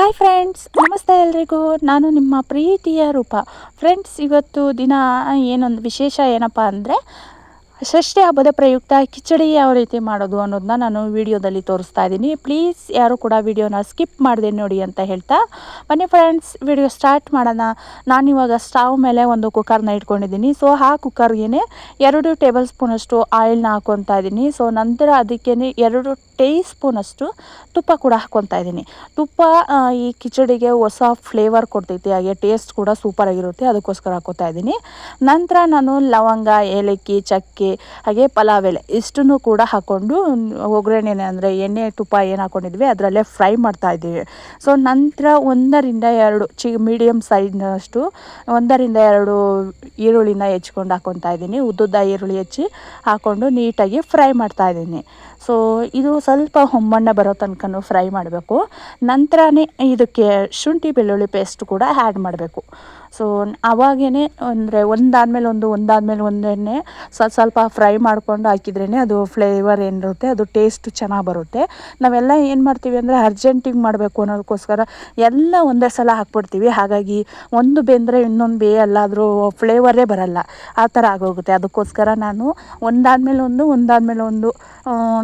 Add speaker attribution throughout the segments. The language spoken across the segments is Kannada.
Speaker 1: ಹಾಯ್ ಫ್ರೆಂಡ್ಸ್ ನಮಸ್ತೆ ಎಲ್ರಿಗೂ. ನಾನು ನಿಮ್ಮ ಪ್ರೀತಿಯ ರೂಪ. ಫ್ರೆಂಡ್ಸ್ ಇವತ್ತು ದಿನ ಏನೊಂದು ವಿಶೇಷ ಏನಪ್ಪ ಅಂದರೆ ಷಷ್ಠಿ ಹಬ್ಬದ ಪ್ರಯುಕ್ತ ಕಿಚಡಿ ಯಾವ ರೀತಿ ಮಾಡೋದು ಅನ್ನೋದನ್ನ ನಾನು ವಿಡಿಯೋದಲ್ಲಿ ತೋರಿಸ್ತಾ ಇದ್ದೀನಿ. ಪ್ಲೀಸ್ ಯಾರು ಕೂಡ ವಿಡಿಯೋನ ಸ್ಕಿಪ್ ಮಾಡಿದೆ ನೋಡಿ ಅಂತ ಹೇಳ್ತಾ. ಬನ್ನಿ ಫ್ರೆಂಡ್ಸ್ ವಿಡಿಯೋ ಸ್ಟಾರ್ಟ್ ಮಾಡೋಣ. ನಾನಿವಾಗ ಸ್ಟವ್ ಮೇಲೆ ಒಂದು ಕುಕ್ಕರ್ನ ಇಟ್ಕೊಂಡಿದ್ದೀನಿ. ಸೊ ಆ ಕುಕ್ಕರ್ಗೆ ಎರಡು ಟೇಬಲ್ ಸ್ಪೂನಷ್ಟು ಆಯಿಲ್ನ ಹಾಕ್ಕೊತಾ ಇದ್ದೀನಿ. ಸೊ ನಂತರ ಅದಕ್ಕೇ ಎರಡು ಟೀ ಸ್ಪೂನಷ್ಟು ತುಪ್ಪ ಕೂಡ ಹಾಕ್ಕೊತಾ ಇದ್ದೀನಿ. ತುಪ್ಪ ಈ ಕಿಚಡಿಗೆ ಹೊಸ ಫ್ಲೇವರ್ ಕೊಡ್ತೈತಿ. ಹಾಗೆ ಟೇಸ್ಟ್ ಕೂಡ ಸೂಪರಾಗಿರುತ್ತೆ ಅದಕ್ಕೋಸ್ಕರ ಹಾಕೋತಾ ಇದ್ದೀನಿ. ನಂತರ ನಾನು ಲವಂಗ, ಏಲಕ್ಕಿ, ಚಕ್ಕೆ ಹಾಗೆ ಪಲಾವ್ ಎಲೆ, ಇಷ್ಟನ್ನು ಕೂಡ ಹಾಕ್ಕೊಂಡು ಒಗ್ಗರಣೆ ಅಂದರೆ ಎಣ್ಣೆ ತುಪ್ಪ ಏನು ಹಾಕ್ಕೊಂಡಿದ್ವಿ ಅದರಲ್ಲೇ ಫ್ರೈ ಮಾಡ್ತಾ ಇದ್ದೀವಿ. ಸೊ ನಂತರ ಒಂದರಿಂದ ಎರಡು ಚಿ ಮೀಡಿಯಮ್ ಸೈಜ್ನಷ್ಟು ಒಂದರಿಂದ ಎರಡು ಈರುಳ್ಳಿನ ಹೆಚ್ಕೊಂಡು ಹಾಕ್ಕೊತಾ ಇದ್ದೀನಿ. ಉದ್ದುದ್ದ ಈರುಳ್ಳಿ ಹೆಚ್ಚಿ ಹಾಕ್ಕೊಂಡು ನೀಟಾಗಿ ಫ್ರೈ ಮಾಡ್ತಾ ಇದ್ದೀನಿ. ಸೊ ಇದು ಸ್ವಲ್ಪ ಹೊಂಬಣ್ಣ ಬರೋ ತನಕನೂ ಫ್ರೈ ಮಾಡಬೇಕು. ನಂತರನೇ ಇದಕ್ಕೆ ಶುಂಠಿ ಬೆಳ್ಳುಳ್ಳಿ ಪೇಸ್ಟ್ ಕೂಡ ಆ್ಯಡ್ ಮಾಡಬೇಕು. ಸೊ ಅವಾಗೇ ಅಂದರೆ ಒಂದಾದಮೇಲೆ ಒಂದು, ಒಂದಾದ್ಮೇಲೆ ಒಂದನ್ನೇ ಸ್ವಲ್ಪ ಸ್ವಲ್ಪ ಫ್ರೈ ಮಾಡ್ಕೊಂಡು ಹಾಕಿದ್ರೇ ಅದು ಫ್ಲೇವರ್ ಏನಿರುತ್ತೆ, ಅದು ಟೇಸ್ಟ್ ಚೆನ್ನಾಗಿ ಬರುತ್ತೆ. ನಾವೆಲ್ಲ ಏನು ಮಾಡ್ತೀವಿ ಅಂದರೆ ಅರ್ಜೆಂಟಿಗೆ ಮಾಡಬೇಕು ಅನ್ನೋದಕ್ಕೋಸ್ಕರ ಎಲ್ಲ ಒಂದೇ ಸಲ ಹಾಕ್ಬಿಡ್ತೀವಿ. ಹಾಗಾಗಿ ಒಂದು ಬೆಂದರೆ ಇನ್ನೊಂದು ಬೇಯಲ್ಲ ಅದ್ರ ಫ್ಲೇವರೇ ಬರಲ್ಲ. ಆ ಥರ ಆಗೋಗುತ್ತೆ. ಅದಕ್ಕೋಸ್ಕರ ನಾನು ಒಂದಾದಮೇಲೆ ಒಂದು, ಒಂದಾದ್ಮೇಲೆ ಒಂದು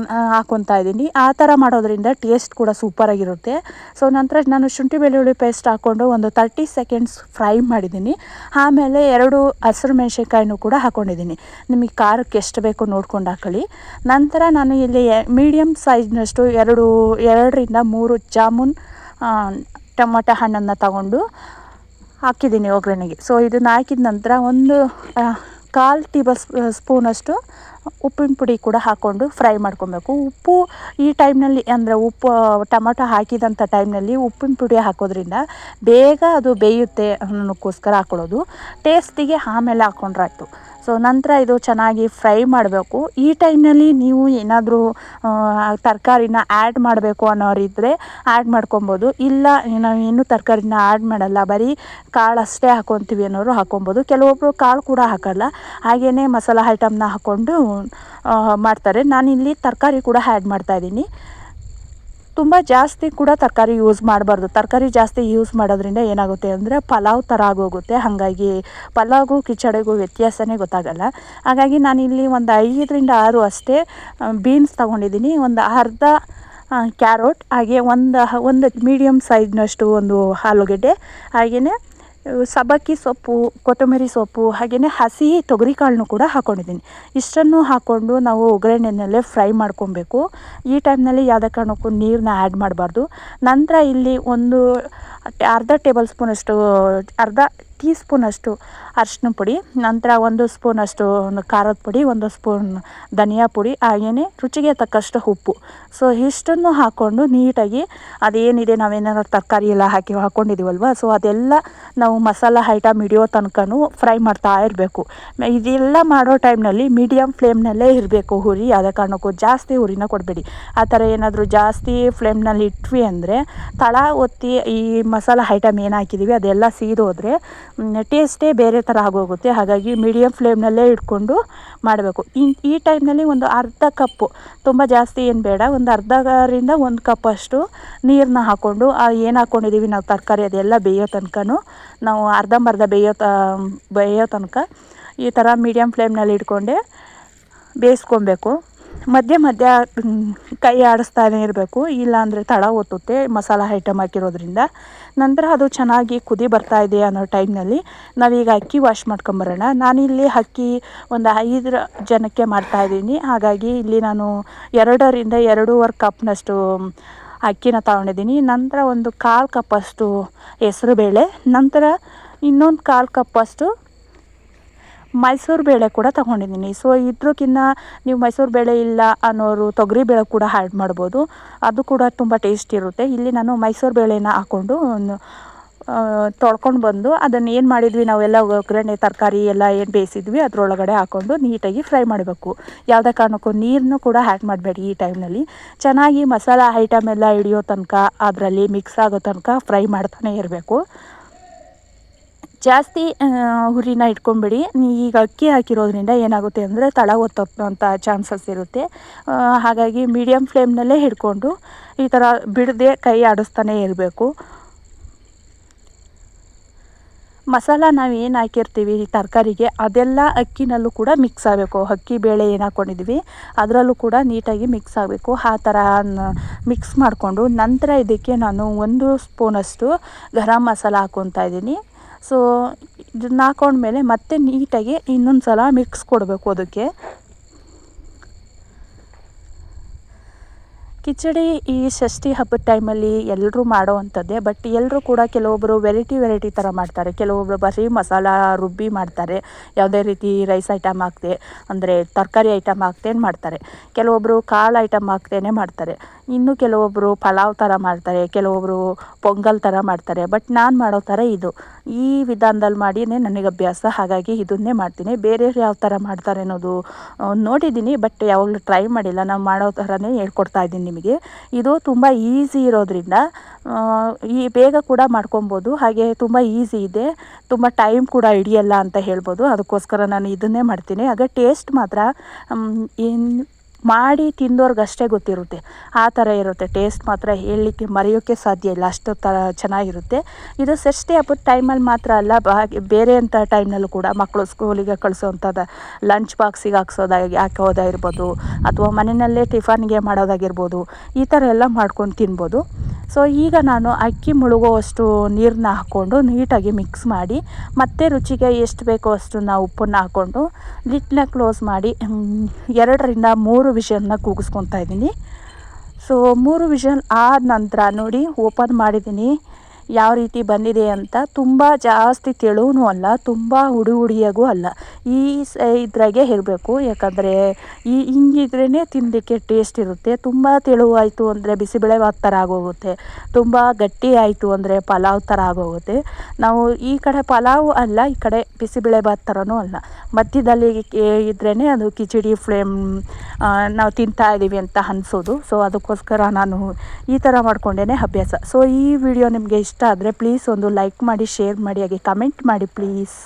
Speaker 1: ಆ, ಹಾಕ್ಕೊತಾ ಇದ್ದೀನಿ. ಆ ಥರ ಮಾಡೋದ್ರಿಂದ ಟೇಸ್ಟ್ ಕೂಡ ಸೂಪರಾಗಿರುತ್ತೆ ಸೊ ನಂತರ ನಾನು ಶುಂಠಿ ಬೆಳ್ಳುಳ್ಳಿ ಪೇಸ್ಟ್ ಹಾಕ್ಕೊಂಡು ಒಂದು ತರ್ಟಿ ಸೆಕೆಂಡ್ಸ್ ಫ್ರೈ ಮಾಡಿದ್ದೀನಿ. ಆಮೇಲೆ ಎರಡು ಹಸಿರು ಮೆಣಸಿನ್ಕಾಯಿನೂ ಕೂಡ ಹಾಕ್ಕೊಂಡಿದ್ದೀನಿ ನಿಮಗೆ ಖಾರಕ್ಕೆ ಎಷ್ಟು ಬೇಕೋ ನೋಡ್ಕೊಂಡು ಹಾಕೊಳ್ಳಿ. ನಂತರ ನಾನು ಇಲ್ಲಿ ಮೀಡಿಯಮ್ ಸೈಜ್ನಷ್ಟು ಎರಡು ಎರಡರಿಂದ ಮೂರು ಜಾಮೂನ್ ಟೊಮೊಟೊ ಹಣ್ಣನ್ನು ತಗೊಂಡು ಹಾಕಿದ್ದೀನಿ ಒಗ್ಗರಣೆಗೆ. ಸೊ ಇದನ್ನು ಹಾಕಿದ ನಂತರ ಒಂದು ಕಾಲು ಟೇಬಲ್ ಸ್ಪೂನಷ್ಟು ಉಪ್ಪಿನ ಪುಡಿ ಕೂಡ ಹಾಕ್ಕೊಂಡು ಫ್ರೈ ಮಾಡ್ಕೊಬೇಕು. ಉಪ್ಪು ಈ ಟೈಮ್ನಲ್ಲಿ ಅಂದರೆ ಉಪ್ಪು, ಟೊಮೊಟೊ ಹಾಕಿದಂಥ ಟೈಮ್ನಲ್ಲಿ ಉಪ್ಪಿನ ಪುಡಿ ಹಾಕೋದ್ರಿಂದ ಬೇಗ ಅದು ಬೇಯುತ್ತೆ ಅನ್ನೋಕ್ಕೋಸ್ಕರ ಹಾಕೊಳ್ಳೋದು. ಟೇಸ್ಟಿಗೆ ಆಮೇಲೆ ಹಾಕ್ಕೊಂಡ್ರಾಯ್ತು ಸೊ ನಂತರ ಇದು ಚೆನ್ನಾಗಿ ಫ್ರೈ ಮಾಡಬೇಕು. ಈ ಟೈಮ್ನಲ್ಲಿ ನೀವು ಏನಾದರೂ ತರಕಾರಿನ ಆ್ಯಡ್ ಮಾಡಬೇಕು ಅನ್ನೋರಿದ್ದರೆ ಆ್ಯಡ್ ಮಾಡ್ಕೊಬೋದು. ಇಲ್ಲ, ನಾವು ಇನ್ನೂ ತರಕಾರಿನ ಆ್ಯಡ್ ಮಾಡಲ್ಲ. ಬರೀ ಕಾಳು ಅಷ್ಟೇ ಹಾಕ್ಕೊತೀವಿ ಅನ್ನೋರು ಹಾಕ್ಕೊಬೋದು ಕೆಲವೊಬ್ಬರು ಕಾಳು ಕೂಡ ಹಾಕಲ್ಲ. ಹಾಗೆಯೇ ಮಸಾಲ ಐಟಮ್ನ ಹಾಕ್ಕೊಂಡು ಮಾಡ್ತಾರೆ. ನಾನಿಲ್ಲಿ ತರಕಾರಿ ಕೂಡ ಆ್ಯಡ್ ಮಾಡ್ತಾಯಿದ್ದೀನಿ ತುಂಬ ಜಾಸ್ತಿ ಕೂಡ ತರಕಾರಿ ಯೂಸ್ ಮಾಡಬಾರ್ದು. ತರಕಾರಿ ಜಾಸ್ತಿ ಯೂಸ್ ಮಾಡೋದ್ರಿಂದ ಏನಾಗುತ್ತೆ ಅಂದರೆ ಪಲಾವ್ ಥರ ಆಗೋಗುತ್ತೆ. ಹಾಗಾಗಿ ಪಲಾವ್ಗೂ ಕಿಚಡಿಗೂ ವ್ಯತ್ಯಾಸವೇ ಗೊತ್ತಾಗಲ್ಲ. ಹಾಗಾಗಿ ನಾನಿಲ್ಲಿ ಒಂದು ಐದರಿಂದ ಆರು ಅಷ್ಟೇ ಬೀನ್ಸ್ ತೊಗೊಂಡಿದ್ದೀನಿ. ಒಂದು ಅರ್ಧ ಕ್ಯಾರೋಟ್ ಹಾಗೆ ಒಂದು ಒಂದು ಮೀಡಿಯಮ್ ಸೈಜ್ನಷ್ಟು ಒಂದು ಆಲೂಗೆಡ್ಡೆ. ಹಾಗೆಯೇ ಸಬ್ಬಕ್ಕಿ ಸೊಪ್ಪು, ಕೊತ್ತಂಬರಿ ಸೊಪ್ಪು ಹಾಗೆಯೇ ಹಸಿ ತೊಗರಿ ಕಾಳನ್ನು ಕೂಡ ಹಾಕ್ಕೊಂಡಿದ್ದೀನಿ ಇಷ್ಟನ್ನು ಹಾಕ್ಕೊಂಡು ನಾವು ಒಗ್ಗರಣೆಯಲ್ಲೇ ಫ್ರೈ ಮಾಡ್ಕೊಬೇಕು. ಈ ಟೈಮ್ನಲ್ಲಿ ಯಾವುದೇ ಕಾರಣಕ್ಕೂ ನೀರನ್ನ ಆ್ಯಡ್ ಮಾಡಬಾರ್ದು. ನಂತರ ಇಲ್ಲಿ ಒಂದು ಅರ್ಧ ಟೇಬಲ್ ಸ್ಪೂನಷ್ಟು, ಅರ್ಧ ಟೀ ಸ್ಪೂನಷ್ಟು ಅರ್ಶಿನ ಪುಡಿ, ನಂತರ ಒಂದು ಸ್ಪೂನಷ್ಟು ಒಂದು ಖಾರದ ಪುಡಿ, ಒಂದು ಸ್ಪೂನ್ ಧನಿಯಾ ಪುಡಿ ಹಾಗೆಯೇ ರುಚಿಗೆ ತಕ್ಕಷ್ಟು ಉಪ್ಪು. ಸೊ ಇಷ್ಟನ್ನು ಹಾಕ್ಕೊಂಡು ನೀಟಾಗಿ ಅದೇನಿದೆ ನಾವೇನಾದ್ರು ತರಕಾರಿ ಎಲ್ಲ ಹಾಕಿ ಹಾಕ್ಕೊಂಡಿದ್ದೀವಲ್ವ ಸೊ ಅದೆಲ್ಲ ನಾವು ಮಸಾಲ ಐಟಮ್ ಹಿಡಿಯೋ ತನಕನೂ ಫ್ರೈ ಮಾಡ್ತಾ ಇರಬೇಕು. ಇದೆಲ್ಲ ಮಾಡೋ ಟೈಮ್ನಲ್ಲಿ ಮೀಡಿಯಮ್ ಫ್ಲೇಮ್ನಲ್ಲೇ ಇರಬೇಕು ಹುರಿ ಯಾವುದೇ ಕಾರಣಕ್ಕೂ ಜಾಸ್ತಿ ಹುರಿನ ಕೊಡಬೇಡಿ. ಆ ಥರ ಏನಾದರೂ ಜಾಸ್ತಿ ಫ್ಲೇಮ್ನಲ್ಲಿ ಇಟ್ವಿ ಅಂದರೆ ತಳ ಒತ್ತಿ ಈ ಮಸಾಲ ಐಟಮ್ ಏನು ಹಾಕಿದ್ದೀವಿ ಅದೆಲ್ಲ ಸೀದೋದ್ರೆ ಟೇಸ್ಟೇ ಬೇರೆ ಥರ ಆಗೋಗುತ್ತೆ. ಹಾಗಾಗಿ ಮೀಡಿಯಮ್ ಫ್ಲೇಮ್ನಲ್ಲೇ ಇಟ್ಕೊಂಡು ಮಾಡಬೇಕು. ಈ ಈ ಟೈಮ್ನಲ್ಲಿ ಒಂದು ಅರ್ಧ ಕಪ್ಪು ತುಂಬ ಜಾಸ್ತಿ ಏನು ಬೇಡ, ಒಂದು ಅರ್ಧರಿಂದ ಒಂದು ಕಪ್ಪಷ್ಟು ನೀರನ್ನ ಹಾಕ್ಕೊಂಡು ಏನು ಹಾಕ್ಕೊಂಡಿದ್ದೀವಿ ನಾವು ತರಕಾರಿ, ಅದೆಲ್ಲ ಬೇಯೋ ತನಕನೂ, ನಾವು ಅರ್ಧಂಬರ್ಧ ಬೇಯೋ ತ, ಬೇಯೋ ತನಕ ಈ ಥರ ಮೀಡಿಯಮ್ ಫ್ಲೇಮ್ನಲ್ಲಿ ಇಟ್ಕೊಂಡೆ ಬೇಯಿಸ್ಕೊಬೇಕು. ಮಧ್ಯ ಮಧ್ಯ ಕೈ ಆಡಿಸ್ತಾನೆ ಇರಬೇಕು. ಇಲ್ಲಾಂದರೆ ತಳ ಒತ್ತುತ್ತೆ, ಮಸಾಲ ಐಟಮ್ ಹಾಕಿರೋದ್ರಿಂದ. ನಂತರ ಅದು ಚೆನ್ನಾಗಿ ಕುದಿ ಬರ್ತಾ ಇದೆ ಅನ್ನೋ ಟೈಮ್ನಲ್ಲಿ ನಾವೀಗ ಅಕ್ಕಿ ವಾಶ್ ಮಾಡ್ಕೊಂಬರೋಣ. ನಾನಿಲ್ಲಿ ಅಕ್ಕಿ ಒಂದು ಐದರ ಜನಕ್ಕೆ ಮಾಡ್ತಾಯಿದ್ದೀನಿ ಹಾಗಾಗಿ ಇಲ್ಲಿ ನಾನು ಎರಡರಿಂದ ಎರಡೂವರೆ ಕಪ್ನಷ್ಟು ಅಕ್ಕಿನ ತಗೊಂಡಿದ್ದೀನಿ. ನಂತರ ಒಂದು ಕಾಲು ಕಪ್ಪಷ್ಟು ಹೆಸರುಬೇಳೆ ನಂತರ ಇನ್ನೊಂದು ಕಾಲು ಕಪ್ಪಷ್ಟು ಮೈಸೂರು ಬೇಳೆ ಕೂಡ ತಗೊಂಡಿದ್ದೀನಿ. ಸೊ ಇದ್ರಕ್ಕಿಂತ ನೀವು ಮೈಸೂರು ಬೇಳೆ ಇಲ್ಲ ಅನ್ನೋರು ತೊಗರಿ ಬೇಳೆ ಕೂಡ ಹ್ಯಾಡ್ ಮಾಡ್ಬೋದು. ಅದು ಕೂಡ ತುಂಬ ಟೇಸ್ಟ್ ಇರುತ್ತೆ. ಇಲ್ಲಿ ನಾನು ಮೈಸೂರು ಬೇಳೆನ ಹಾಕ್ಕೊಂಡು ತೊಳ್ಕೊಂಡು ಬಂದು ಅದನ್ನು ಏನು ಮಾಡಿದ್ವಿ ನಾವೆಲ್ಲ ಒಗ್ಗರಣೆ, ತರಕಾರಿ ಎಲ್ಲ ಏನು ಬೇಯಿಸಿದ್ವಿ ಅದರೊಳಗಡೆ ಹಾಕ್ಕೊಂಡು ನೀಟಾಗಿ ಫ್ರೈ ಮಾಡಬೇಕು. ಯಾವುದೇ ಕಾರಣಕ್ಕೂ ನೀರನ್ನು ಕೂಡ ಆ್ಯಡ್ ಮಾಡಬೇಡಿ ಈ ಟೈಮ್ನಲ್ಲಿ ಚೆನ್ನಾಗಿ ಮಸಾಲ ಐಟಮ್ ಎಲ್ಲ ಹಿಡಿಯೋ ತನಕ, ಅದರಲ್ಲಿ ಮಿಕ್ಸ್ ಆಗೋ ತನಕ ಫ್ರೈ ಮಾಡ್ತಾನೆ ಇರಬೇಕು. ಜಾಸ್ತಿ ಹುರಿನ ಇಟ್ಕೊಂಬಿಡಿ. ಈಗ ಅಕ್ಕಿ ಹಾಕಿರೋದ್ರಿಂದ ಏನಾಗುತ್ತೆ ಅಂದರೆ ತಳ ಒತ್ತೋಂಥ ಚಾನ್ಸಸ್ ಇರುತ್ತೆ. ಹಾಗಾಗಿ ಮೀಡಿಯಮ್ ಫ್ಲೇಮ್ನಲ್ಲೇ ಹಿಡ್ಕೊಂಡು ಈ ಥರ ಬಿಡದೆ ಕೈ ಆಡಿಸ್ತಾನೇ ಇರಬೇಕು. ಮಸಾಲ ನಾವು ಏನು ಹಾಕಿರ್ತೀವಿ ತರಕಾರಿಗೆ, ಅದೆಲ್ಲ ಅಕ್ಕಿನಲ್ಲೂ ಕೂಡ ಮಿಕ್ಸ್ ಆಗಬೇಕು. ಅಕ್ಕಿ, ಬೇಳೆ ಏನು ಹಾಕ್ಕೊಂಡಿದ್ವಿ ಅದರಲ್ಲೂ ಕೂಡ ನೀಟಾಗಿ ಮಿಕ್ಸ್ ಆಗಬೇಕು. ಆ ಥರ ಮಿಕ್ಸ್ ಮಾಡಿಕೊಂಡು ನಂತರ ಇದಕ್ಕೆ ನಾನು ಒಂದು ಸ್ಪೂನಷ್ಟು ಗರಂ ಮಸಾಲ ಹಾಕ್ಕೊತಾ ಇದ್ದೀನಿ. ಸೊ ಇದನ್ನ ಹಾಕೊಂಡ್ಮೇಲೆ ಮತ್ತೆ ನೀಟಾಗಿ ಇನ್ನೊಂದು ಸಲ ಮಿಕ್ಸ್ ಕೊಡಬೇಕು ಅದಕ್ಕೆ. ಕಿಚಡಿ ಈ ಷಷ್ಠಿ ಹಬ್ಬದ ಟೈಮಲ್ಲಿ ಎಲ್ಲರೂ ಮಾಡೋ ಅಂಥದ್ದೇ ಬಟ್ ಎಲ್ಲರೂ ಕೂಡ ಕೆಲವೊಬ್ಬರು ವೆರೈಟಿ ವೆರೈಟಿ ಥರ ಮಾಡ್ತಾರೆ. ಕೆಲವೊಬ್ಬರು ಬರೀ ಮಸಾಲ ರುಬ್ಬಿ ಮಾಡ್ತಾರೆ. ಯಾವುದೇ ರೀತಿ ರೈಸ್ ಐಟಮ್ ಹಾಕ್ದೆ, ಅಂದರೆ ತರಕಾರಿ ಐಟಮ್ ಹಾಕ್ದೇನೆ ಮಾಡ್ತಾರೆ. ಕೆಲವೊಬ್ಬರು ಕಾಳು ಐಟಮ್ ಹಾಕ್ದೇನೆ ಮಾಡ್ತಾರೆ. ಇನ್ನು ಕೆಲವೊಬ್ಬರು ಪಲಾವ್ ಥರ ಮಾಡ್ತಾರೆ ಕೆಲವೊಬ್ಬರು ಪೊಂಗಲ್ ಥರ ಮಾಡ್ತಾರೆ. ಬಟ್ ನಾನು ಮಾಡೋ ಥರ ಇದು. ಈ ವಿಧಾನದಲ್ಲಿ ಮಾಡಿನೇ ನನಗೆ ಅಭ್ಯಾಸ. ಹಾಗಾಗಿ ಇದನ್ನೇ ಮಾಡ್ತೀನಿ. ಬೇರೆಯವ್ರು ಯಾವ ಥರ ಮಾಡ್ತಾರೆ ಅನ್ನೋದು ನೋಡಿದ್ದೀನಿ, ಬಟ್ ಯಾವಾಗಲೂ ಟ್ರೈ ಮಾಡಿಲ್ಲ. ನಾವು ಮಾಡೋ ಥರನೇ ಹೇಳ್ಕೊಡ್ತಾ ಇದ್ದೀನಿ ನಿಮಗೆ. ಇದು ತುಂಬ ಈಸಿ ಇರೋದ್ರಿಂದ ಈ ಬೇಗ ಕೂಡ ಮಾಡ್ಕೊಬೋದು. ಹಾಗೆ ತುಂಬ ಈಸಿ ಇದೆ. ತುಂಬ ಟೈಮ್ ಕೂಡ ಹಿಡಿಯಲ್ಲ ಅಂತ ಹೇಳ್ಬೋದು. ಅದಕ್ಕೋಸ್ಕರ ನಾನು ಇದನ್ನೇ ಮಾಡ್ತೀನಿ. ಆಗ ಟೇಸ್ಟ್ ಮಾತ್ರ ಏನು ಮಾಡಿ ತಿಂದೋರ್ಗಷ್ಟೇ ಗೊತ್ತಿರುತ್ತೆ. ಆ ಥರ ಇರುತ್ತೆ. ಟೇಸ್ಟ್ ಮಾತ್ರ ಹೇಳಲಿಕ್ಕೆ ಮರೆಯೋಕ್ಕೆ ಸಾಧ್ಯ ಇಲ್ಲ. ಅಷ್ಟು ಥರ ಚೆನ್ನಾಗಿರುತ್ತೆ. ಇದು ಷಷ್ಠಿ ಹಬ್ಬದ ಟೈಮಲ್ಲಿ ಮಾತ್ರ ಅಲ್ಲ ಬೇರೆ ಅಂಥ ಟೈಮ್ನಲ್ಲೂ ಕೂಡ ಮಕ್ಕಳು ಸ್ಕೂಲಿಗೆ ಕಳಿಸೋವಂಥದ್ದು ಲಂಚ್ ಬಾಕ್ಸಿಗೆ ಹಾಕ್ಸೋದಾಗಿ ಹಾಕೋದಾಗಿರ್ಬೋದು ಅಥವಾ ಮನೆಯಲ್ಲೇ ಟಿಫನ್ಗೆ ಮಾಡೋದಾಗಿರ್ಬೋದು, ಈ ಥರ ಎಲ್ಲ ಮಾಡ್ಕೊಂಡು ತಿನ್ಬೋದು. ಸೊ ಈಗ ನಾನು ಅಕ್ಕಿ ಮುಳುಗುವಷ್ಟು ನೀರನ್ನ ಹಾಕ್ಕೊಂಡು ನೀಟಾಗಿ ಮಿಕ್ಸ್ ಮಾಡಿ, ಮತ್ತೆ ರುಚಿಗೆ ಎಷ್ಟು ಬೇಕೋ ಅಷ್ಟು ಅಷ್ಟನ್ನ ಉಪ್ಪನ್ನು ಹಾಕ್ಕೊಂಡು ಲಿಟ್ನ ಕ್ಲೋಸ್ ಮಾಡಿ ಎರಡರಿಂದ ಮೂರು ವಿಷಲ್ನ ಕೂಗಿಸ್ಕೊತಾ ಇದ್ದೀನಿ. ಸೊ ಮೂರು ವಿಷಲ್ ಆದ ನಂತರ ನೋಡಿ ಓಪನ್ ಮಾಡಿದ್ದೀನಿ. ಯಾವ ರೀತಿ ಬಂದಿದೆ ಅಂತ ತುಂಬ ಜಾಸ್ತಿ ತೆಳುವೂ ಅಲ್ಲ, ತುಂಬ ಹುಡಿ ಹುಡಿಯಾಗೂ ಅಲ್ಲ. ಈ ಸ ಇದ್ರಾಗೆ ಇರಬೇಕು ಯಾಕಂದರೆ ಈ ಹಿಂಗಿದ್ರೇ ತಿನ್ನಲಿಕ್ಕೆ ಟೇಸ್ಟ್ ಇರುತ್ತೆ. ತುಂಬ ತೆಳುವಾಯಿತು ಅಂದರೆ ಬಿಸಿಬೇಳೆಭಾತ್ ಥರ ಆಗೋಗುತ್ತೆ. ತುಂಬ ಗಟ್ಟಿ ಆಯಿತು ಅಂದರೆ ಪಲಾವ್ ಥರ ಆಗೋಗುತ್ತೆ. ನಾವು ಈ ಕಡೆ ಪಲಾವ್ ಅಲ್ಲ, ಈ ಕಡೆ ಬಿಸಿಬೇಳೆ ಭಾತ್ ಥರನೂ ಅಲ್ಲ. ಮಧ್ಯದಲ್ಲಿ ಇದ್ರೇ ಅದು ಕಿಚಡಿ ಫ್ಲೇಮ್ ನಾವು ತಿಂತಾ ಇದ್ದೀವಿ ಅಂತ ಅನ್ಸೋದು. ಸೊ ಅದಕ್ಕೋಸ್ಕರ ನಾನು ಈ ಥರ ಮಾಡ್ಕೊಂಡೇ ಅಭ್ಯಾಸ. ಸೊ ಈ ವಿಡಿಯೋ ನಿಮಗೆ ಇಷ್ಟ ಆದರೆ ಪ್ಲೀಸ್ ಒಂದು ಲೈಕ್ ಮಾಡಿ ಶೇರ್ ಮಾಡಿ ಹಾಗೆ ಕಮೆಂಟ್ ಮಾಡಿ ಪ್ಲೀಸ್